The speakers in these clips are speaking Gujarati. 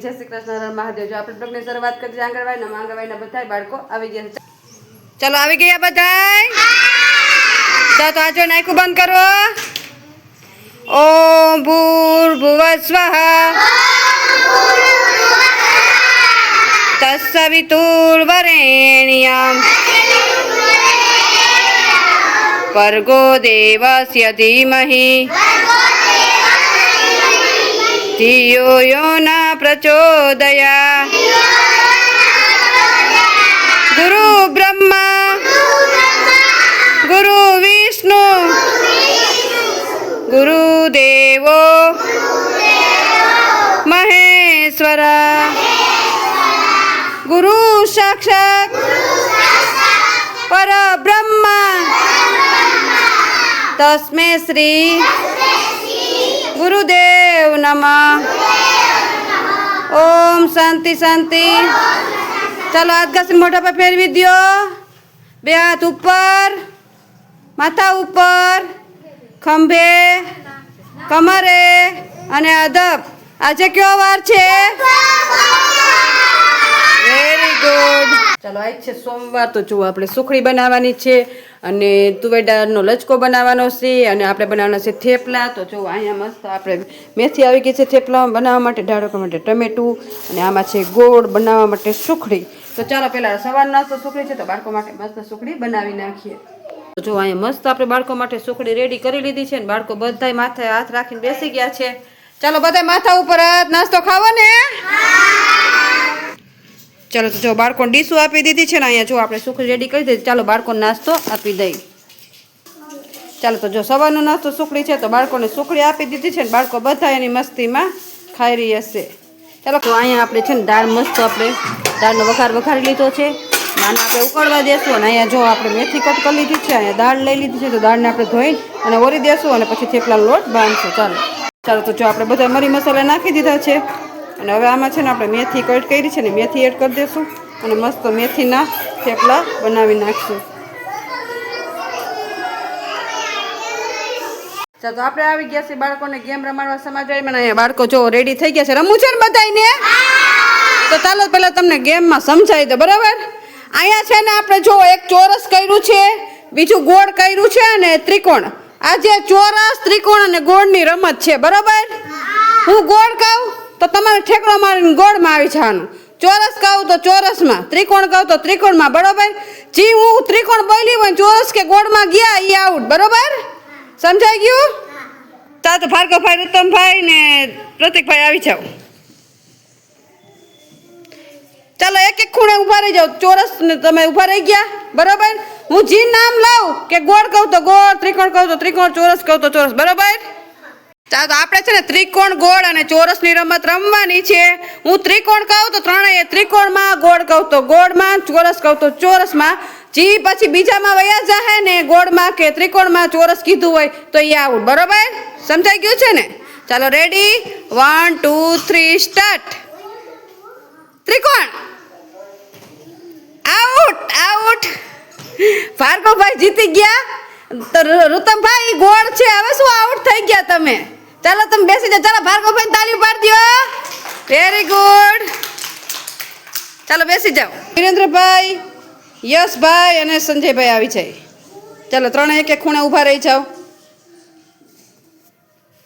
જય શ્રી કૃષ્ણ હર મહાદેવ. જો આપણે બ્લોગની શરૂઆત કરી છે આંગણવાડીના આંગણવાડીના બધા બાળકો આવી ગયા છે. ચલો આવી ગયા બધાય? તો તો આજો નાયકું બંધ કરો. ઓમ ભૂર્ભુવ સ્વઃ. તત્સવિતુર્વરેણ્યમ ભર્ગો દેવસ્ય ધીમહિ. ધિયો યો न પ્રચોદયા ગુરુ બ્રહ્મા ગુરુ વિષ્ણુ ગુરુદેવો મહેશ્વર ગુરુ સાક્ષાત પરબ્રહ્મ તસ્મે શ્રી ગુરુદેવ નમઃ ઓમ શાંતિ શાંતિ ચાલો હાથ ઘસી મોઢા પર ફેરવી દ્યો બે હાથ ઉપર માથા ઉપર ખંભે કમરે અને અધબ આજે કયો વાર છે ચાલો આજ છે સોમવાર. તો જુઓ, આપણે સુખડી બનાવવાની છે અને તુવેડાનો લચકો બનાવવાનો છે અને આપણે બનાવવાના છે થેપલા. તો જુઓ, અહીંયા મસ્ત આપણે મેથી આવી ગઈ છે થેપલા બનાવવા માટે ઢાળકો માટે ટમેટું અને આમાં છે ગોળ બનાવવા માટે સુખડી. તો ચાલો, પહેલાં સવાર નાસ્તો સુખડી છે, તો બાળકો માટે મસ્ત સુખડી બનાવી નાખીએ. તો જો અહીંયા મસ્ત આપણે બાળકો માટે સુખડી રેડી કરી લીધી છે ને બાળકો બધાય માથે હાથ રાખીને બેસી ગયા છે. ચાલો બધા માથા ઉપર નાસ્તો ખાવો ને? ચાલો તો જો બાળકોને ડીશું આપી દીધી છે ને અહીંયા જો આપણે સુખડી રેડી કરી દીધી ચાલો બાળકોને નાસ્તો આપી દઈ ચાલો તો જો સવારનો નાસ્તો સુખડી છે તો બાળકોને સુખડી આપી દીધી છે ને બાળકો બધા એની મસ્તીમાં ખાઈ રહી હશે ચાલો તો અહીંયા આપણે છે ને દાળ મસ્ત આપણે દાળનો વઘાર વઘારી લીધો છે. આને આપણે ઉકળવા દેશું અને અહીંયા જો આપણે મેથી કટ કરી લીધી છે, અહીંયા દાળ લઈ લીધી છે, તો દાળને આપણે ધોઈ અને ઓરી દેશું અને પછી થેપલાનો લોટ બાંધશું. ચાલો. ચાલો તો જો આપણે બધા મરી મસાલા નાખી દીધા છે. અને હવે આમાં છે ને આપણે મેથી કટ કરી છે ને મેથી એડ કરી દઈશું અને મસ્ત મેથીના થેપલા બનાવી નાખશું. ચાલો, તો આપણે આવી ગયા છે બાળકોને ગેમ રમાડવા સમાજમાં અહીંયા બાળકો જો રેડી થઈ ગયા છે. રમવું છે ને બધાને તો ચાલો પહેલાં તમને ગેમમાં સમજાવી દો, બરાબર? અહીંયા છે ને આપણે જો એક ચોરસ કર્યું છે, બીજું ગોળ કર્યું છે અને ત્રિકોણ. આ જે ચોરસ, ત્રિકોણ અને ગોળની રમત છે, બરાબર? હું ગોળ કહું તો તમારે ઠેકડો મારીને ગોળમાં આવી જવાનું. ચોરસ કહું તો ચોરસમાં ત્રિકોણ કહું તો ત્રિકોણમાં બરોબર? જી હું ત્રિકોણ બોલી હોય ચોરસ કે ગોળમાં ગયા એ આઉટ બરોબર? સમજાઈ ગયું? તા તો ભાર્ગવભાઈ ઉત્તમભાઈ ને પ્રતિકભાઈ આવી જાઓ. ચાલો એક એક ખૂણે ઊભા રહી જાઓ. ચોરસ ને તમે ઊભા રહી ગયા બરોબર? હું જી નામ લાવું કે ગોળ કહું તો ગોળ ત્રિકોણ કહું તો ત્રિકોણ ચોરસ કહું તો ચોરસ બરોબર? ચાલો આપણે છે ને ત્રિકોણ ગોળ અને ચોરસની રમત રમવાની છે. હું ત્રિકોણ કહું તો ત્રણેય ત્રિકોણમાં ગોળ કહું તો ગોળમાં, ચોરસ કહું તો ચોરસમાં. જી પછી બીજામાં વયા જાહે ને ગોળમાં કે ત્રિકોણમાં ચોરસ કીધું હોય તો એ આવું. બરોબર? સમજાઈ ગયું છે ને? ચાલો ready one two three start ત્રિકોણ. આઉટ આઉટ ભાર્ગવભાઈ જીતી ગયા. તો રૂતમભાઈ ગોળ છે. હવે શું આઉટ થઈ ગયા તમે? ચાલો તમે બેસી જાઓ. ચાલો ભાર્ગવભાઈ તાળી પાડી દો. વેરી ગુડ ચાલો બેસી જાઓ. વિરેન્દ્રભાઈ, યશભાઈ અને સંજયભાઈ આવી જાય ચાલો ત્રણે એક એક ખૂણે ઊભા રહી જાઓ.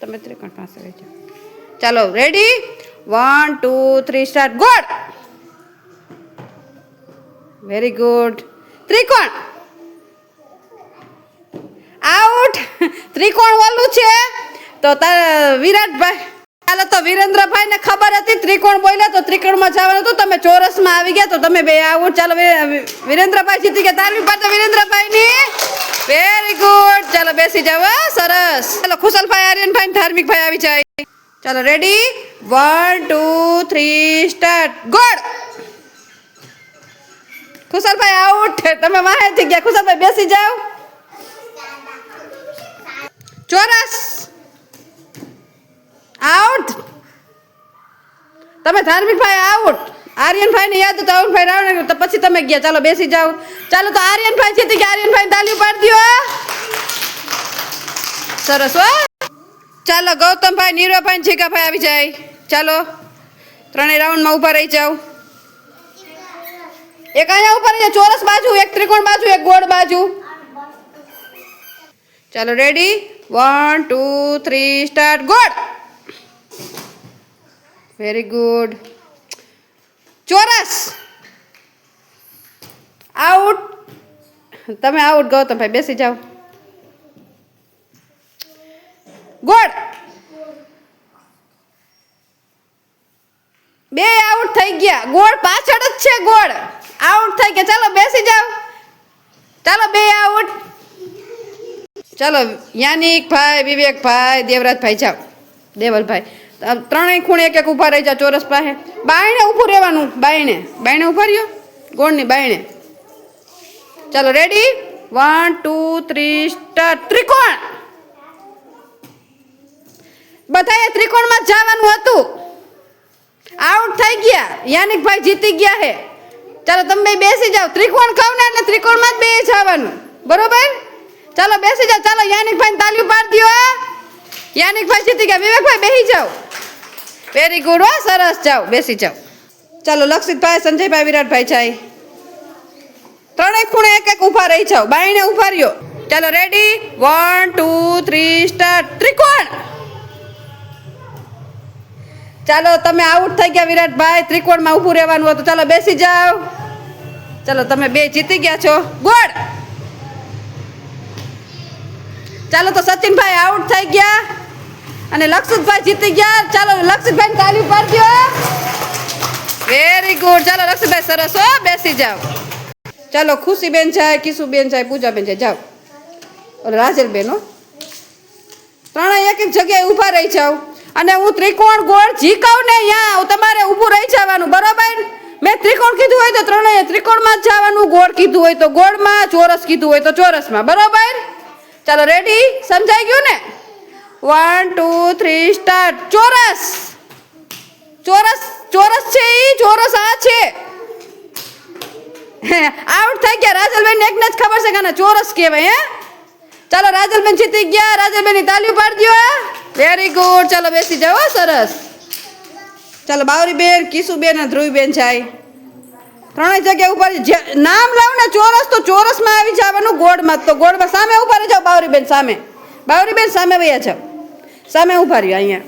તમે ત્રિકોણ પાસે રહી જાઓ. ચાલો ready one two three start good very good ત્રિકોણ. આઉટ તો તાર વિરાટભાઈ ચાલો તો વિરેન્દ્રભાઈ ને ખબર હતી, ત્રિકોણ બોલ્યા તો ત્રિકોણમાં જવાનું હતું, તમે ચોરસમાં આવી ગયા તો તમે બે આઉટ ચાલો વિરેન્દ્રભાઈ જીતી ગયા. તારવી પાસે વિરેન્દ્રભાઈ ની વેરી ગુડ ચાલો બેસી જાવ સરસ. ચાલો, ખુશલભાઈ, આર્યનભાઈ ધાર્મિકભાઈ આવી જાય. ચાલો ready one two three start good Khushalbhai out તમે વાહેથી ગયા. ખુશલભાઈ, બેસી જાઓ. ચોરસ. આઉટ તમે ધાર્મિકભાઈ આઉટ આર્યનભાઈ ને યાદ તો અરુણભાઈ રાવણ તો પછી તમે ગયા. ચાલો બેસી જાઓ. ચાલો તો આર્યનભાઈ જીતી કે આર્યનભાઈ તાલી પાડી દો સરસ હો. ચાલો ગૌતમભાઈ નીરોભાઈ જીગાભાઈ આવી જાય. ચાલો. ત્રણેય રાઉન્ડમાં ઊભા રહી જાઓ. એક અહીંયા ઉપર છે ચોરસ બાજુ, એક ત્રિકોણ બાજુ, એક ગોળ બાજુ. ચાલો ready one two three start ગોળ! વેરી ગુડ ચોરસ. આઉટ તમે આઉટ ગૌતમભાઈ બેસી જાઓ. ગોળ બે આઉટ થઈ ગયા. ગોળ પાછળ જ છે, ગોળ. આઉટ થઈ ગયા. ચાલો, બેસી જાઓ. ચાલો, બે આઉટ ચાલો, યાનિક ભાઈ, વિવેકભાઈ, દેવરાજભાઈ, જાઓ. દેવલભાઈ. ત્રણેય ખૂણે એક એક ઊભા રહી જા ચોરસ પાસે. બાયણે ઊભું રહેવાનું, બાયણે. બાયણે ઊભા રહ્યો? ગોળની બાયણે. ચાલો ready one two three start ત્રિકોણ. બધાએ ત્રિકોણમાં જવાનું હતું. આઉટ થઈ ગયા. યાનિકભાઈ જીતી ગયા હે. ચાલો, તમે બેસી જાઓ. ત્રિકોણ કહું ને એટલે ત્રિકોણમાં જ બે જવાનું. બરોબર? ચાલો, બેસી જાઓ. ચાલો યાનિકભાઈ તાલીઓ પાડી દો યાનિકભાઈ જીતી ગયા. વિવેકભાઈ બેસી જાઓ. વેરી ગુડ હો સરસ. જાઓ, બેસી જાઓ. ચાલો લક્ષિતભાઈ સંજયભાઈ, વિરાટભાઈ જાય. ત્રણેય ખૂણે એક એક ઊભા રહી જાઓ. બાયણે ઊભા રહ્યો ચાલો ready one two three start ત્રિકોણ! ચાલો, તમે આઉટ થઈ ગયા, વિરાટભાઈ. ત્રિકોણમાં ઊભું રહેવાનું હતું. ચાલો, બેસી જાઓ. ચાલો, તમે બે જીતી ગયા છો. ગોળ ચાલો, તો સચિનભાઈ આઉટ થઈ ગયા. અને લક્ષિતભાઈ જીતી ગયા. ચાલો લક્ષિતભાઈ તાલી પાડજો વેરી ગુડ ચાલો લક્ષિતભાઈ સરસ હો. બેસી જાઓ. ચાલો ખુશીબેન જાય, કિશુબેન જાય, પૂજાબેન જાય. જાઓ. રાજલબેન હો. ત્રણેય એક એક જગ્યાએ ઊભા રહી જાઓ. અને હું ત્રિકોણ ગોળ જીકાવ ને અહીંયા તમારે ઊભું રહી જવાનું, બરોબર? મેં ત્રિકોણ કીધું હોય તો ત્રણેય ત્રિકોણમાં જ જવાનું, ગોળ કીધું હોય તો ગોળમાં, ચોરસ કીધું હોય તો ચોરસમાં, બરોબર? ચાલો રેડી સમજાઈ ગયું ને? વન ટુ થ્રી સ્ટાર્ટ ચોરસ. ચોરસ ચોરસ છે એ ચોરસ આ છે. આઉટ થઈ ગયા રાજલબેન એકને જ ખબર છે કે ચોરસ કહેવાય, હે? ચાલો, રાજલબેન જીતી ગયા. રાજલબેનની તાલી પાડી દો વેરી ગુડ ચાલો, બેસી જાઓ સરસ. ચાલો, બાવરીબેન કિશુબેન અને ધ્રુવીબેન જાય. ત્રણેય જગ્યા ઉપર નામ લાવ ને ચોરસ, તો ચોરસમાં આવી જવાનું ગોળમાં. તો ગોળમાં સામે ઊભા રહી જાઓ, બાવરીબેન સામે. બાવરીબેન સામે વૈયા જાઓ. સામે ઊભા રહ્યો અહીંયા.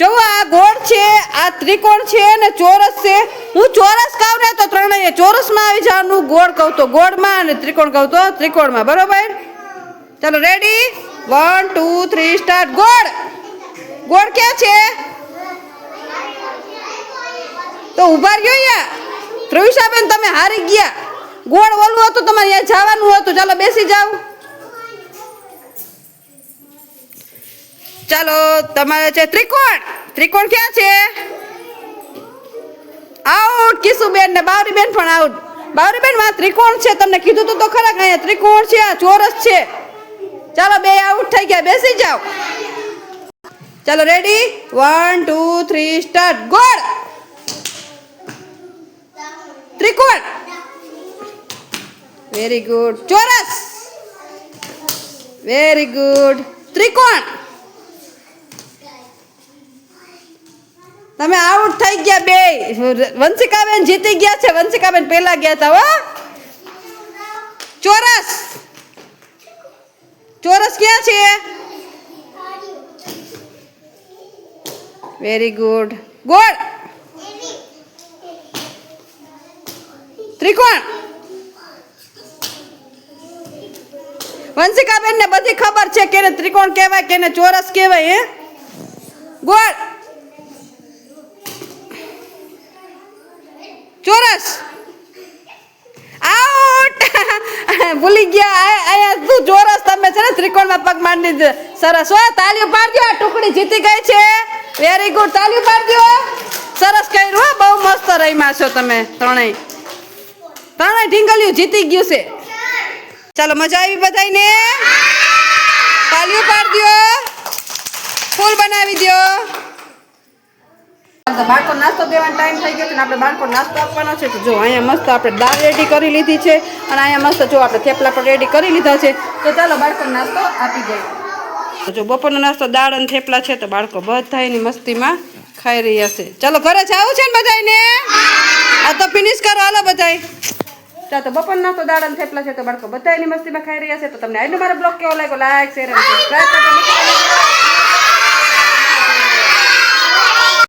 જો આ ગોળ છે, આ ત્રિકોણ છે ને ચોરસ છે, હું ચોરસ કહું ને તો ત્રણેય ચોરસમાં આવી જવાનું. ગોળ કહું તો ગોળમાં અને ત્રિકોણ કહું તો ત્રિકોણમાં. બરોબર? ચાલો ready one two three start ગોળ! ગોળ ક્યાં છે? તો ઊભા રહ્યો અહીંયા. ધ્રુવિશાબેન તમે હારી ગયા. ગોળ ઓલું હતું, તમારે અહીંયા જવાનું હતું. ચાલો, બેસી જાઓ. ચાલો, તમારે છે ત્રિકોણ. ત્રિકોણ ક્યાં છે? આઉટ, કિસુબેન ને બાવરીબેન પણ આઉટ. બાવરીબેનમાં ત્રિકોણ છે, તમને કીધું તું તો ખરા અહીંયા ત્રિકોણ છે, આ ચોરસ છે. ચાલો, બે આઉટ થઈ ગયા, બેસી જાઓ. ચાલો, ready? One, two, three, start. ગોળ! ત્રિકોણ. Very good. ચોરસ. Very good. ત્રિકોણ. તમે આઉટ થઈ ગયા બે. વંશિકાબેન જીતી ગયા છે. વંશિકાબેન પહેલા ગયા હતા હો. ચોરસ. ચોરસ ક્યાં છે? વેરી ગુડ ગોળ. ત્રિકોણ. વંશિકાબેન ને બધી ખબર છે કેને ત્રિકોણ કહેવાય કેને ચોરસ કહેવાય, હે? ગોળ. ચોરસ. આઉટ. ભૂલી ગયા. અહીંયા તું ચોરસ તમે છે ને ત્રિકોણમાં પગ માંડી સરસ હો. તાલીઓ પાડજો. આ ટુકડી જીતી ગઈ છે. વેરી ગુડ તાલીઓ પાડજો. સરસ કર્યું હો. બહુ મસ્ત રહીમાં છો તમે ત્રણેય. ત્રણેય ઢીંગલિયું જીતી ગયું છે. ચાલો, મજા આવી બધાયને? તાલીઓ પાડજો. ફૂલ બનાવી દો તો બાળકો નાસ્તો દેવાનો ટાઈમ થઈ ગયો છે ને આપણે બાળકો નાસ્તો આપવાનો છે. તો જો અહીંયા મસ્ત આપણે દાળ રેડી કરી લીધી છે અને અહીંયા મસ્ત જો આપણે થેપલા પણ રેડી કરી લીધા છે. તો ચાલો બાળકો નાસ્તો આપી દઈએ. જો બપોરનો નાસ્તો દાળ અને થેપલા છે તો બાળકો બધા એની મસ્તીમાં ખાઈ રહ્યા છે. ચાલો ઘરે જવું છે ને બધાને આ તો ફિનિશ કરો, હાલો બધાય. ચાલો તો બપોરના તો દાડા થેપલા છે તો બાળકો બધાયની મસ્તીમાં ખાઈ રહ્યા છે. તો તમને આજનો મારો બ્લોગ કેવો લાગ્યો? Like share